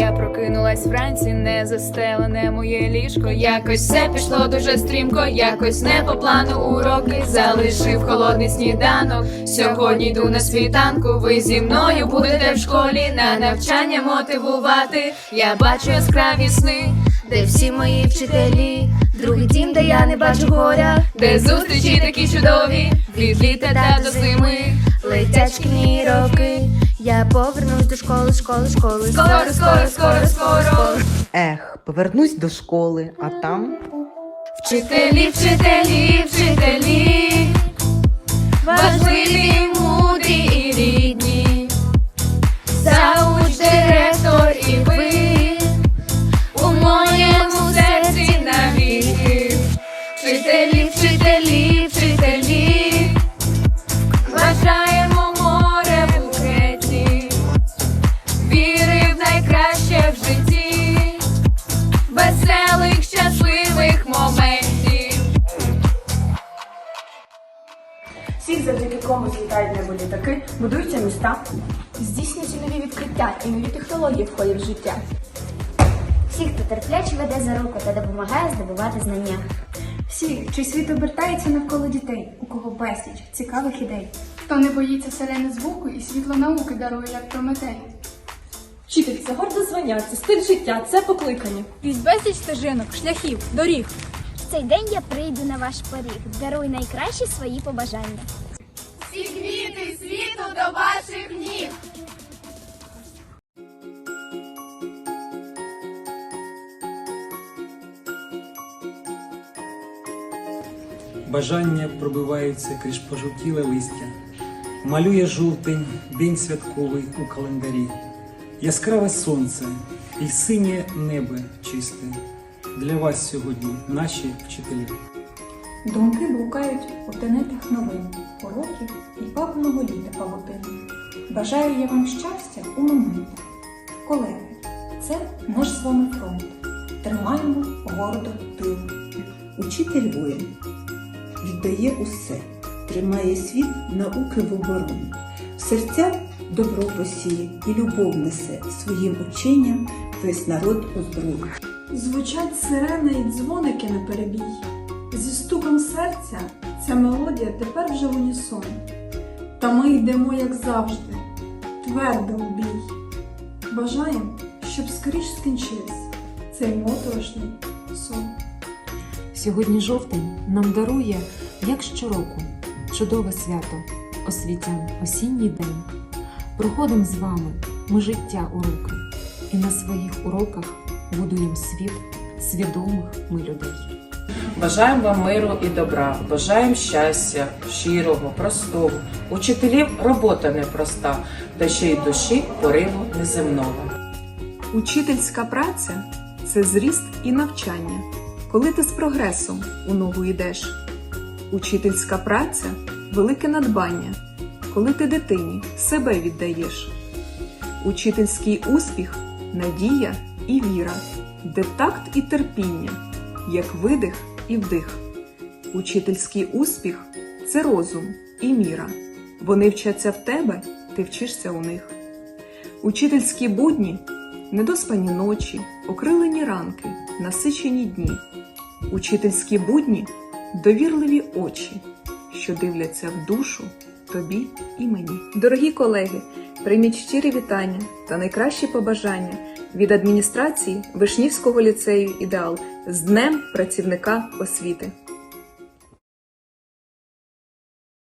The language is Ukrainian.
Я прокинулась вранці, не застелене моє ліжко. Якось все пішло дуже стрімко, якось не по плану уроки. Залишив холодний сніданок. Сьогодні йду на світанку. Ви зі мною будете в школі на навчання мотивувати. Я бачу яскраві сни, де всі мої вчителі, другий дім, де я не бачу горя, де зустрічі такі чудові, від літа та до зими. летять шкільні роки. Я повернусь до школи, школи, школи. Скоро, скоро, скоро, скоро. Ех, повернусь до школи, а там Вчителі, вчителі, вчителі, важливі, Всіх, завдяки кому злітають небо літаки, будуються міста. Здійснюються нові відкриття і нові технології входять в життя. Всі, хто терпляче веде за руку та допомагає здобувати знання. Всі, чий світ обертається навколо дітей, у кого безліч цікавих ідей. Хто не боїться сирени звуку і світло науки дарує, як Прометей. Вчитель це горде звання, це стиль життя, це покликання. Крізь безліч стежинок, шляхів, доріг. В цей день я прийду на ваш поріг. Даруй найкращі свої побажання. До ваших ніг. Бажання пробиваються крізь пожовтіле листя, малює жовтень, день святковий у календарі, яскраве сонце і синє небо чисте. Для вас сьогодні наші вчителі. Думки блукають у тенетах новин, уроків і пагоного літа павутини. Бажаю я вам щастя у моментах. Колеги, це наш з вами фронт. Тримаємо гордо тил. Учитель воїн віддає усе, тримає світ науки в обороні. В серця добро посіє і любов несе своїм ученням весь народ озброїть. Звучать сирени і дзвоники на перебій. Зі стуком серця ця мелодія тепер вже в унісон. Та ми йдемо, як завжди, твердо в бій. Бажаєм, щоб скоріш скінчився цей моторошний сон. Сьогодні жовтень нам дарує, як щороку, чудове свято, освітян осінній день. Проходимо з вами ми життя уроки, і на своїх уроках будуємо світ свідомих ми людей. Бажаємо вам миру і добра, бажаємо щастя, щирого, простого. Учителів робота непроста, та ще й душі пориву неземного. Учительська праця це зріст і навчання, коли ти з прогресом у ногу йдеш. Учительська праця велике надбання, коли ти дитині себе віддаєш. Учительський успіх надія і віра, де такт і терпіння, як видих і вдих. Учительський успіх це розум і міра. Вони вчаться в тебе, ти вчишся у них. Учительські будні недоспані ночі, окрилені ранки, насичені дні. Учительські будні довірливі очі, що дивляться в душу тобі і мені. Дорогі колеги, прийміть щирі вітання та найкращі побажання від адміністрації Вишнівського ліцею Ідеал з Днем працівника освіти.